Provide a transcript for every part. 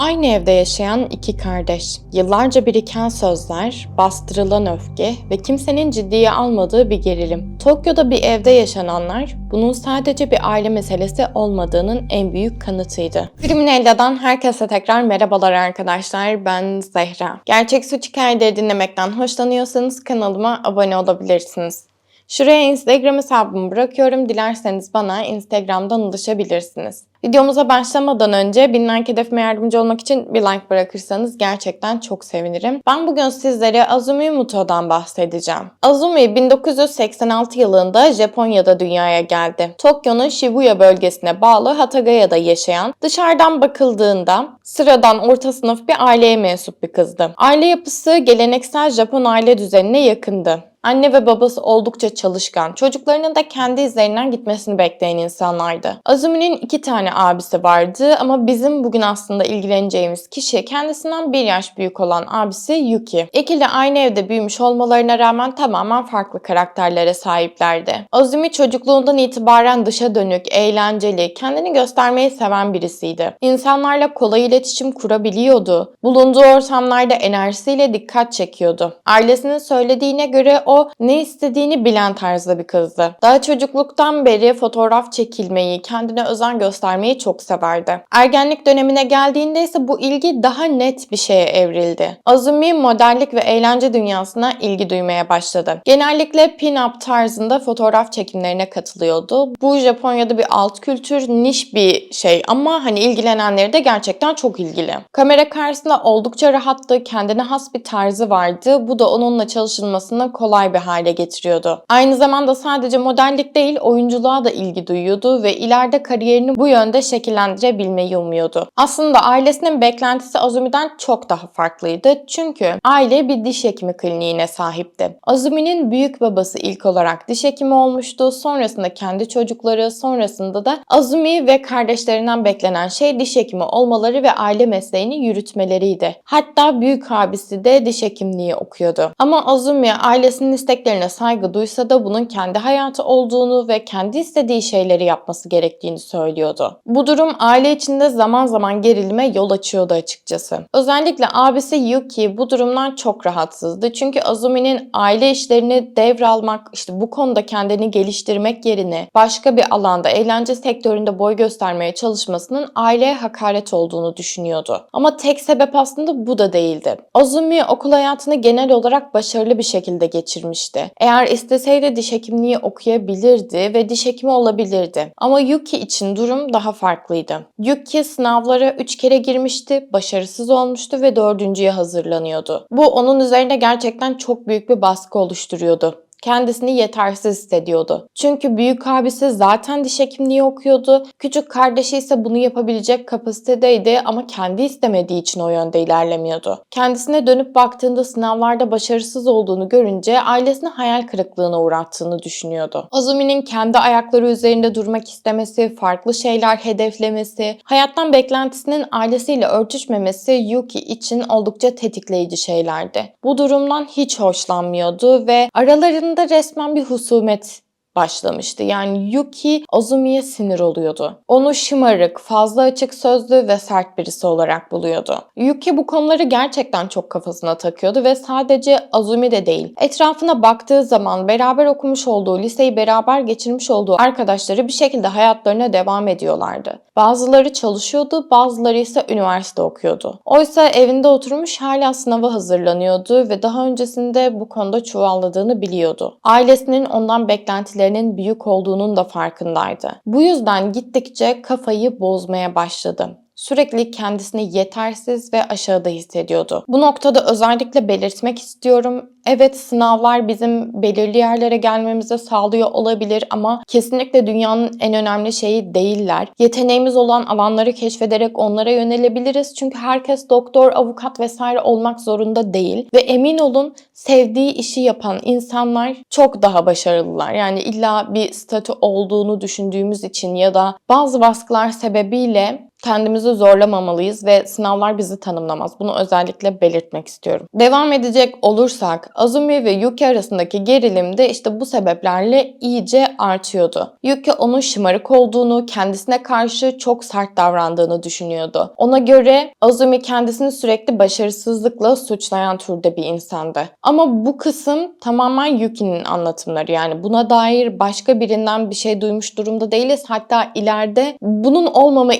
Aynı evde yaşayan iki kardeş, yıllarca biriken sözler, bastırılan öfke ve kimsenin ciddiye almadığı bir gerilim. Tokyo'da bir evde yaşananlar, bunun sadece bir aile meselesi olmadığının en büyük kanıtıydı. Kriminella'dan herkese tekrar merhabalar arkadaşlar, ben Zehra. Gerçek suç hikayeleri dinlemekten hoşlanıyorsanız kanalıma abone olabilirsiniz. Şuraya Instagram hesabımı bırakıyorum. Dilerseniz bana Instagram'dan ulaşabilirsiniz. Videomuza başlamadan önce bin like hedefime yardımcı olmak için bir like bırakırsanız gerçekten çok sevinirim. Ben bugün sizlere Azumi Muto'dan bahsedeceğim. Azumi 1986 yılında Japonya'da dünyaya geldi. Tokyo'nun Shibuya bölgesine bağlı Hatagaya'da yaşayan, dışarıdan bakıldığında sıradan orta sınıf bir aileye mensup bir kızdı. Aile yapısı geleneksel Japon aile düzenine yakındı. Anne ve babası oldukça çalışkan, çocuklarının da kendi izlerinden gitmesini bekleyen insanlardı. Azumi'nin iki tane abisi vardı ama bizim bugün aslında ilgileneceğimiz kişi kendisinden bir yaş büyük olan abisi Yuki. İkili aynı evde büyümüş olmalarına rağmen tamamen farklı karakterlere sahiplerdi. Azumi çocukluğundan itibaren dışa dönük, eğlenceli, kendini göstermeyi seven birisiydi. İnsanlarla kolay iletişim kurabiliyordu. Bulunduğu ortamlarda enerjisiyle dikkat çekiyordu. Ailesinin söylediğine göre o ne istediğini bilen tarzda bir kızdı. Daha çocukluktan beri fotoğraf çekilmeyi, kendine özen göstermeyi çok severdi. Ergenlik dönemine geldiğinde ise bu ilgi daha net bir şeye evrildi. Azumi modellik ve eğlence dünyasına ilgi duymaya başladı. Genellikle pin-up tarzında fotoğraf çekimlerine katılıyordu. Bu Japonya'da bir alt kültür, niş bir şey ama hani ilgilenenleri de gerçekten çok ilgili. Kamera karşısında oldukça rahattı, kendine has bir tarzı vardı. Bu da onunla çalışılmasını kolay bir hale getiriyordu. Aynı zamanda sadece modellik değil oyunculuğa da ilgi duyuyordu ve ileride kariyerini bu yönde şekillendirebilmeyi umuyordu. Aslında ailesinin beklentisi Azumi'den çok daha farklıydı. Çünkü aile bir diş hekimi kliniğine sahipti. Azumi'nin büyük babası ilk olarak diş hekimi olmuştu. Sonrasında kendi çocukları, sonrasında da Azumi ve kardeşlerinden beklenen şey diş hekimi olmaları ve aile mesleğini yürütmeleriydi. Hatta büyük abisi de diş hekimliği okuyordu. Ama Azumi ailesinin isteklerine saygı duysa da bunun kendi hayatı olduğunu ve kendi istediği şeyleri yapması gerektiğini söylüyordu. Bu durum aile içinde zaman zaman gerilime yol açıyordu açıkçası. Özellikle abisi Yuki bu durumdan çok rahatsızdı. Çünkü Azumi'nin aile işlerini devralmak, işte bu konuda kendini geliştirmek yerine başka bir alanda eğlence sektöründe boy göstermeye çalışmasının aileye hakaret olduğunu düşünüyordu. Ama tek sebep aslında bu da değildi. Azumi okul hayatını genel olarak başarılı bir şekilde geçirmişti. Eğer isteseydi diş hekimliği okuyabilirdi ve diş hekimi olabilirdi. Ama Yuki için durum daha farklıydı. Yuki sınavlara 3 kere girmişti, başarısız olmuştu ve dördüncüye hazırlanıyordu. Bu onun üzerinde gerçekten çok büyük bir baskı oluşturuyordu kendisini yetersiz hissediyordu. Çünkü büyük abisi zaten diş hekimliği okuyordu. Küçük kardeşi ise bunu yapabilecek kapasitedeydi ama kendi istemediği için o yönde ilerlemiyordu. Kendisine dönüp baktığında sınavlarda başarısız olduğunu görünce ailesini hayal kırıklığına uğrattığını düşünüyordu. Azumi'nin kendi ayakları üzerinde durmak istemesi, farklı şeyler hedeflemesi, hayattan beklentisinin ailesiyle örtüşmemesi Yuki için oldukça tetikleyici şeylerdi. Bu durumdan hiç hoşlanmıyordu ve aralarında aralarında resmen bir husumet başlamıştı. Yani Yuki Azumi'ye sinir oluyordu. Onu şımarık, fazla açık sözlü ve sert birisi olarak buluyordu. Yuki bu konuları gerçekten çok kafasına takıyordu ve sadece Azumi de değil. Etrafına baktığı zaman beraber okumuş olduğu, liseyi beraber geçirmiş olduğu arkadaşları bir şekilde hayatlarına devam ediyorlardı. Bazıları çalışıyordu, bazıları ise üniversite okuyordu. Oysa evinde oturmuş hala sınava hazırlanıyordu ve daha öncesinde bu konuda çuvalladığını biliyordu. Ailesinin ondan beklentilerinin büyük olduğunun da farkındaydı. Bu yüzden gittikçe kafayı bozmaya başladı sürekli kendisini yetersiz ve aşağıda hissediyordu. Bu noktada özellikle belirtmek istiyorum. Evet sınavlar bizim belirli yerlere gelmemize sağlıyor olabilir ama kesinlikle dünyanın en önemli şeyi değiller. Yeteneğimiz olan alanları keşfederek onlara yönelebiliriz. Çünkü herkes doktor, avukat vesaire olmak zorunda değil. Ve emin olun sevdiği işi yapan insanlar çok daha başarılılar. Yani illa bir statü olduğunu düşündüğümüz için ya da bazı baskılar sebebiyle Kendimizi zorlamamalıyız ve sınavlar bizi tanımlamaz. Bunu özellikle belirtmek istiyorum. Devam edecek olursak Azumi ve Yuki arasındaki gerilim de işte bu sebeplerle iyice artıyordu. Yuki onun şımarık olduğunu, kendisine karşı çok sert davrandığını düşünüyordu. Ona göre Azumi kendisini sürekli başarısızlıkla suçlayan türde bir insandı. Ama bu kısım tamamen Yuki'nin anlatımları yani buna dair başka birinden bir şey duymuş durumda değiliz. Hatta ileride bunun olmama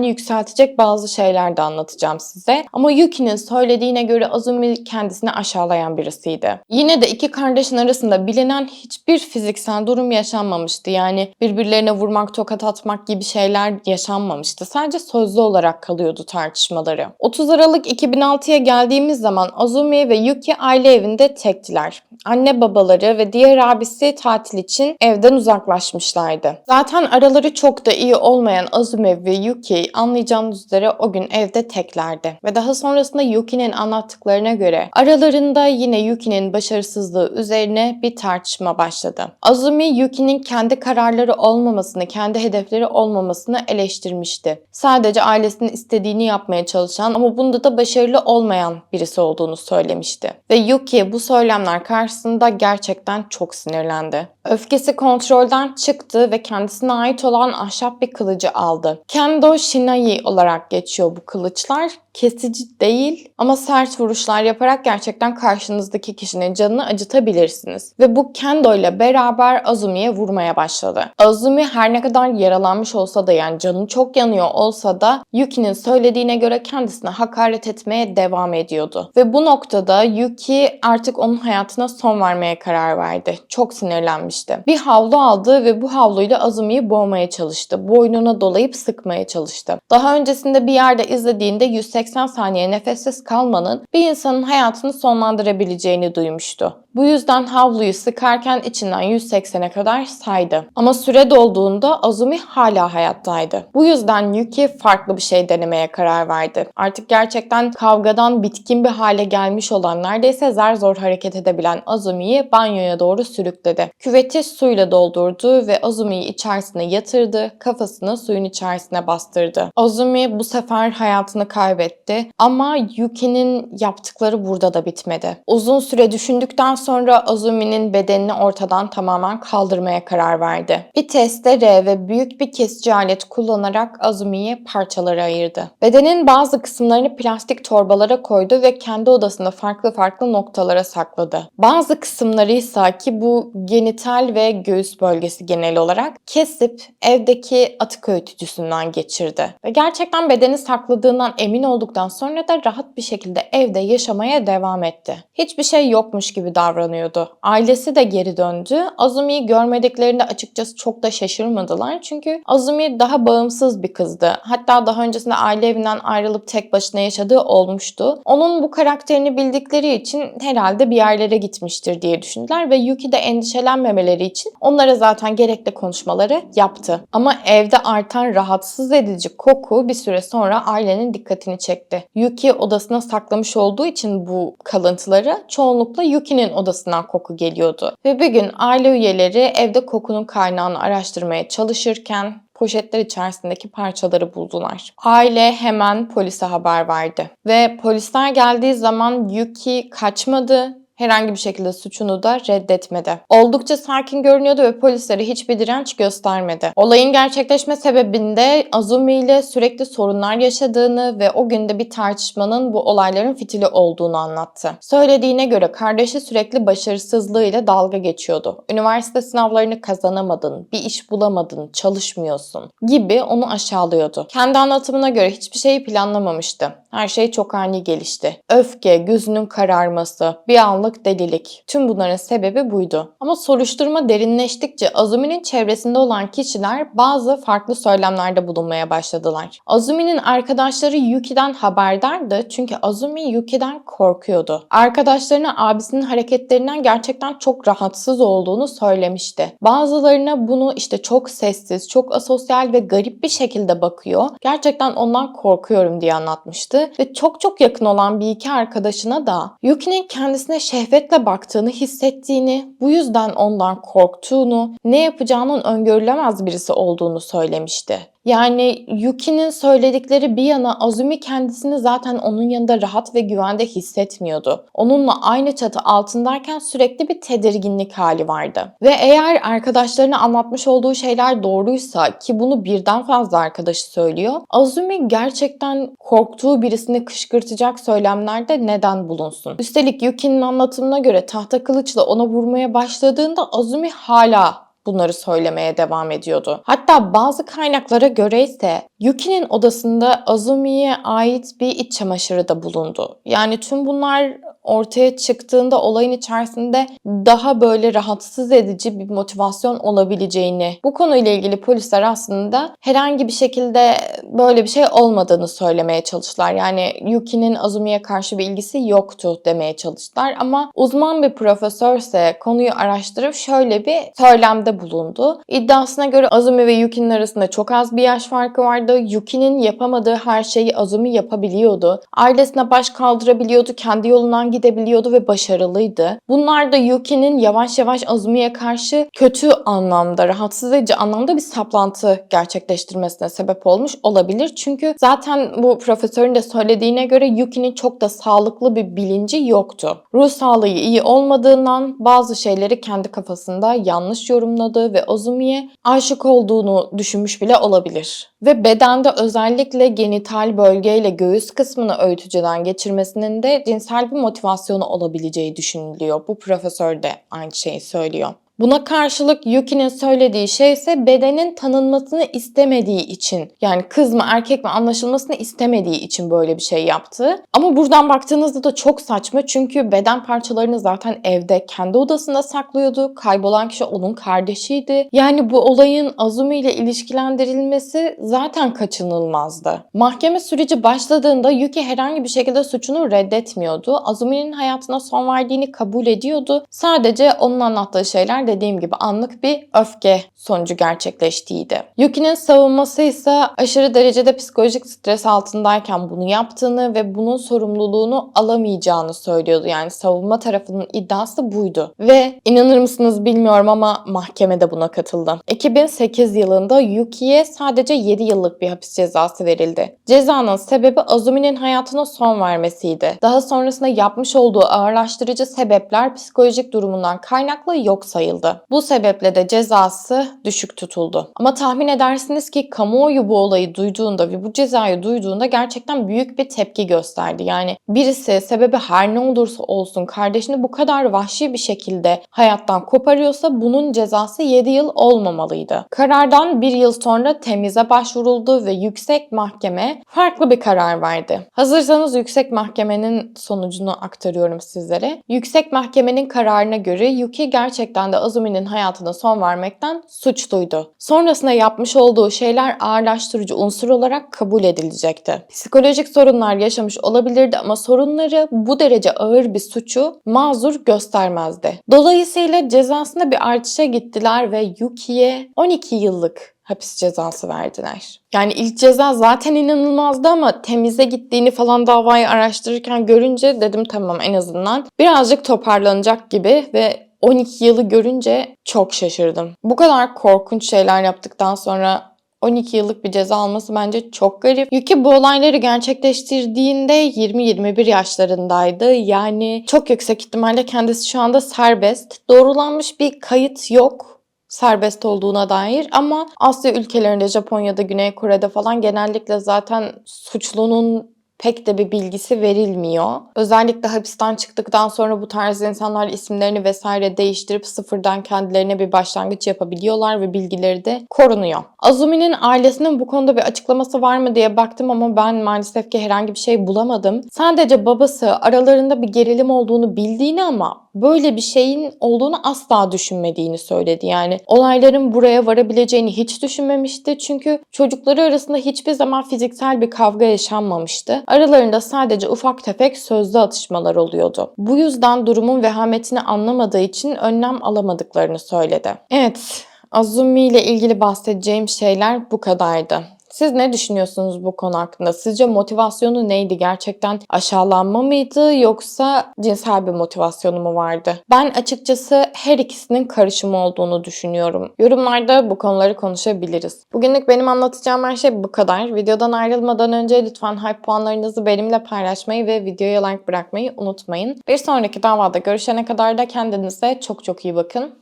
ihtimalini yükseltecek bazı şeyler de anlatacağım size. Ama Yuki'nin söylediğine göre Azumi kendisini aşağılayan birisiydi. Yine de iki kardeşin arasında bilinen hiçbir fiziksel durum yaşanmamıştı. Yani birbirlerine vurmak, tokat atmak gibi şeyler yaşanmamıştı. Sadece sözlü olarak kalıyordu tartışmaları. 30 Aralık 2006'ya geldiğimiz zaman Azumi ve Yuki aile evinde tektiler. Anne babaları ve diğer abisi tatil için evden uzaklaşmışlardı. Zaten araları çok da iyi olmayan Azumi ve Yuki anlayacağınız üzere o gün evde teklerdi. Ve daha sonrasında Yuki'nin anlattıklarına göre aralarında yine Yuki'nin başarısızlığı üzerine bir tartışma başladı. Azumi Yuki'nin kendi kararları olmamasını, kendi hedefleri olmamasını eleştirmişti. Sadece ailesinin istediğini yapmaya çalışan ama bunda da başarılı olmayan birisi olduğunu söylemişti. Ve Yuki bu söylemler karşısında gerçekten çok sinirlendi. Öfkesi kontrolden çıktı ve kendisine ait olan ahşap bir kılıcı aldı. Kendo Shinai olarak geçiyor bu kılıçlar. Kesici değil ama sert vuruşlar yaparak gerçekten karşınızdaki kişinin canını acıtabilirsiniz. Ve bu Kendo ile beraber Azumi'ye vurmaya başladı. Azumi her ne kadar yaralanmış olsa da yani canı çok yanıyor olsa da Yuki'nin söylediğine göre kendisine hakaret etmeye devam ediyordu. Ve bu noktada Yuki artık onun hayatına son vermeye karar verdi. Çok sinirlenmişti. Bir havlu aldı ve bu havluyla Azumi'yi boğmaya çalıştı. Boynuna dolayıp sıkmaya çalıştı. Daha öncesinde bir yerde izlediğinde 180 saniye nefessiz kalmanın bir insanın hayatını sonlandırabileceğini duymuştu. Bu yüzden havluyu sıkarken içinden 180'e kadar saydı. Ama süre dolduğunda Azumi hala hayattaydı. Bu yüzden Yuki farklı bir şey denemeye karar verdi. Artık gerçekten kavgadan bitkin bir hale gelmiş olan neredeyse zar zor hareket edebilen Azumi'yi banyoya doğru sürükledi. Küveti suyla doldurdu ve Azumi'yi içerisine yatırdı, kafasını suyun içerisine bastırdı. Azumi bu sefer hayatını kaybetti ama Yuki'nin yaptıkları burada da bitmedi. Uzun süre düşündükten sonra Azumi'nin bedenini ortadan tamamen kaldırmaya karar verdi. Bir testere ve büyük bir kesici alet kullanarak Azumi'yi parçalara ayırdı. Bedenin bazı kısımlarını plastik torbalara koydu ve kendi odasında farklı farklı noktalara sakladı. Bazı kısımları ise ki bu genital ve göğüs bölgesi genel olarak kesip evdeki atık öğütücüsünden geçirdi. Ve gerçekten bedeni sakladığından emin olduktan sonra da rahat bir şekilde evde yaşamaya devam etti. Hiçbir şey yokmuş gibi davranıyordu. Ailesi de geri döndü. Azumi'yi görmediklerinde açıkçası çok da şaşırmadılar. Çünkü Azumi daha bağımsız bir kızdı. Hatta daha öncesinde aile evinden ayrılıp tek başına yaşadığı olmuştu. Onun bu karakterini bildikleri için herhalde bir yerlere gitmiştir diye düşündüler ve Yuki de endişelenmemeleri için onlara zaten gerekli konuşmaları yaptı. Ama evde artan rahatsız edici koku bir süre sonra ailenin dikkatini çekti. Yuki odasına saklamış olduğu için bu kalıntıları çoğunlukla Yuki'nin odasından koku geliyordu. Ve bir gün aile üyeleri evde kokunun kaynağını araştırmaya çalışırken poşetler içerisindeki parçaları buldular. Aile hemen polise haber verdi. Ve polisler geldiği zaman Yuki kaçmadı, herhangi bir şekilde suçunu da reddetmedi. Oldukça sakin görünüyordu ve polislere hiçbir direnç göstermedi. Olayın gerçekleşme sebebinde Azumi ile sürekli sorunlar yaşadığını ve o günde bir tartışmanın bu olayların fitili olduğunu anlattı. Söylediğine göre kardeşi sürekli başarısızlığıyla dalga geçiyordu. Üniversite sınavlarını kazanamadın, bir iş bulamadın, çalışmıyorsun gibi onu aşağılıyordu. Kendi anlatımına göre hiçbir şeyi planlamamıştı. Her şey çok ani gelişti. Öfke, gözünün kararması, bir anlık delilik. Tüm bunların sebebi buydu. Ama soruşturma derinleştikçe Azumi'nin çevresinde olan kişiler bazı farklı söylemlerde bulunmaya başladılar. Azumi'nin arkadaşları Yuki'den haberdardı çünkü Azumi Yuki'den korkuyordu. Arkadaşlarına abisinin hareketlerinden gerçekten çok rahatsız olduğunu söylemişti. Bazılarına bunu işte çok sessiz, çok asosyal ve garip bir şekilde bakıyor. Gerçekten ondan korkuyorum diye anlatmıştı ve çok çok yakın olan bir iki arkadaşına da Yuki'nin kendisine şehvetle baktığını hissettiğini, bu yüzden ondan korktuğunu, ne yapacağının öngörülemez birisi olduğunu söylemişti. Yani Yuki'nin söyledikleri bir yana Azumi kendisini zaten onun yanında rahat ve güvende hissetmiyordu. Onunla aynı çatı altındayken sürekli bir tedirginlik hali vardı. Ve eğer arkadaşlarına anlatmış olduğu şeyler doğruysa ki bunu birden fazla arkadaşı söylüyor. Azumi gerçekten korktuğu birisini kışkırtacak söylemlerde neden bulunsun? Üstelik Yuki'nin anlatımına göre tahta kılıçla ona vurmaya başladığında Azumi hala bunları söylemeye devam ediyordu. Hatta bazı kaynaklara göre ise Yuki'nin odasında Azumi'ye ait bir iç çamaşırı da bulundu. Yani tüm bunlar ortaya çıktığında olayın içerisinde daha böyle rahatsız edici bir motivasyon olabileceğini, bu konuyla ilgili polisler aslında herhangi bir şekilde böyle bir şey olmadığını söylemeye çalıştılar. Yani Yuki'nin Azumi'ye karşı bir ilgisi yoktu demeye çalıştılar ama uzman bir profesörse konuyu araştırıp şöyle bir söylemde bulundu. İddiasına göre Azumi ve Yuki'nin arasında çok az bir yaş farkı vardı. Yuki'nin yapamadığı her şeyi Azumi yapabiliyordu. Ailesine baş kaldırabiliyordu, kendi yolundan gidebiliyordu ve başarılıydı. Bunlar da Yuki'nin yavaş yavaş Azumi'ye karşı kötü anlamda, rahatsız edici anlamda bir saplantı gerçekleştirmesine sebep olmuş olabilir. Çünkü zaten bu profesörün de söylediğine göre Yuki'nin çok da sağlıklı bir bilinci yoktu. Ruh sağlığı iyi olmadığından bazı şeyleri kendi kafasında yanlış yorumladı ve Azumi'ye aşık olduğunu düşünmüş bile olabilir. Ve bedende özellikle genital bölgeyle göğüs kısmını öğütücüden geçirmesinin de cinsel bir motivasyonu olabileceği düşünülüyor. Bu profesör de aynı şeyi söylüyor. Buna karşılık Yuki'nin söylediği şey ise bedenin tanınmasını istemediği için yani kız mı erkek mi anlaşılmasını istemediği için böyle bir şey yaptı. Ama buradan baktığınızda da çok saçma çünkü beden parçalarını zaten evde kendi odasında saklıyordu. Kaybolan kişi onun kardeşiydi. Yani bu olayın Azumi ile ilişkilendirilmesi zaten kaçınılmazdı. Mahkeme süreci başladığında Yuki herhangi bir şekilde suçunu reddetmiyordu. Azumi'nin hayatına son verdiğini kabul ediyordu. Sadece onun anlattığı şeyler dediğim gibi anlık bir öfke sonucu gerçekleştiğiydi. Yuki'nin savunması ise aşırı derecede psikolojik stres altındayken bunu yaptığını ve bunun sorumluluğunu alamayacağını söylüyordu. Yani savunma tarafının iddiası buydu. Ve inanır mısınız bilmiyorum ama mahkeme de buna katıldı. 2008 yılında Yuki'ye sadece 7 yıllık bir hapis cezası verildi. Cezanın sebebi Azumi'nin hayatına son vermesiydi. Daha sonrasında yapmış olduğu ağırlaştırıcı sebepler psikolojik durumundan kaynaklı yok sayıldı. Bu sebeple de cezası düşük tutuldu. Ama tahmin edersiniz ki kamuoyu bu olayı duyduğunda ve bu cezayı duyduğunda gerçekten büyük bir tepki gösterdi. Yani birisi sebebi her ne olursa olsun kardeşini bu kadar vahşi bir şekilde hayattan koparıyorsa bunun cezası 7 yıl olmamalıydı. Karardan bir yıl sonra temize başvuruldu ve yüksek mahkeme farklı bir karar verdi. Hazırsanız yüksek mahkemenin sonucunu aktarıyorum sizlere. Yüksek mahkemenin kararına göre Yuki gerçekten de Azumi'nin hayatına son vermekten suçluydu. Sonrasında yapmış olduğu şeyler ağırlaştırıcı unsur olarak kabul edilecekti. Psikolojik sorunlar yaşamış olabilirdi ama sorunları bu derece ağır bir suçu mazur göstermezdi. Dolayısıyla cezasında bir artışa gittiler ve Yuki'ye 12 yıllık hapis cezası verdiler. Yani ilk ceza zaten inanılmazdı ama temize gittiğini falan davayı araştırırken görünce dedim tamam en azından birazcık toparlanacak gibi ve 12 yılı görünce çok şaşırdım. Bu kadar korkunç şeyler yaptıktan sonra 12 yıllık bir ceza alması bence çok garip. Yuki bu olayları gerçekleştirdiğinde 20-21 yaşlarındaydı. Yani çok yüksek ihtimalle kendisi şu anda serbest. Doğrulanmış bir kayıt yok serbest olduğuna dair ama Asya ülkelerinde Japonya'da, Güney Kore'de falan genellikle zaten suçlunun pek de bir bilgisi verilmiyor. Özellikle hapisten çıktıktan sonra bu tarz insanlar isimlerini vesaire değiştirip sıfırdan kendilerine bir başlangıç yapabiliyorlar ve bilgileri de korunuyor. Azumi'nin ailesinin bu konuda bir açıklaması var mı diye baktım ama ben maalesef ki herhangi bir şey bulamadım. Sadece babası aralarında bir gerilim olduğunu bildiğini ama böyle bir şeyin olduğunu asla düşünmediğini söyledi. Yani olayların buraya varabileceğini hiç düşünmemişti. Çünkü çocukları arasında hiçbir zaman fiziksel bir kavga yaşanmamıştı. Aralarında sadece ufak tefek sözlü atışmalar oluyordu. Bu yüzden durumun vehametini anlamadığı için önlem alamadıklarını söyledi. Evet, Azumi ile ilgili bahsedeceğim şeyler bu kadardı. Siz ne düşünüyorsunuz bu konu hakkında? Sizce motivasyonu neydi? Gerçekten aşağılanma mıydı yoksa cinsel bir motivasyonu mu vardı? Ben açıkçası her ikisinin karışımı olduğunu düşünüyorum. Yorumlarda bu konuları konuşabiliriz. Bugünlük benim anlatacağım her şey bu kadar. Videodan ayrılmadan önce lütfen hype puanlarınızı benimle paylaşmayı ve videoya like bırakmayı unutmayın. Bir sonraki davada görüşene kadar da kendinize çok çok iyi bakın.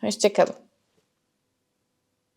Hoşçakalın.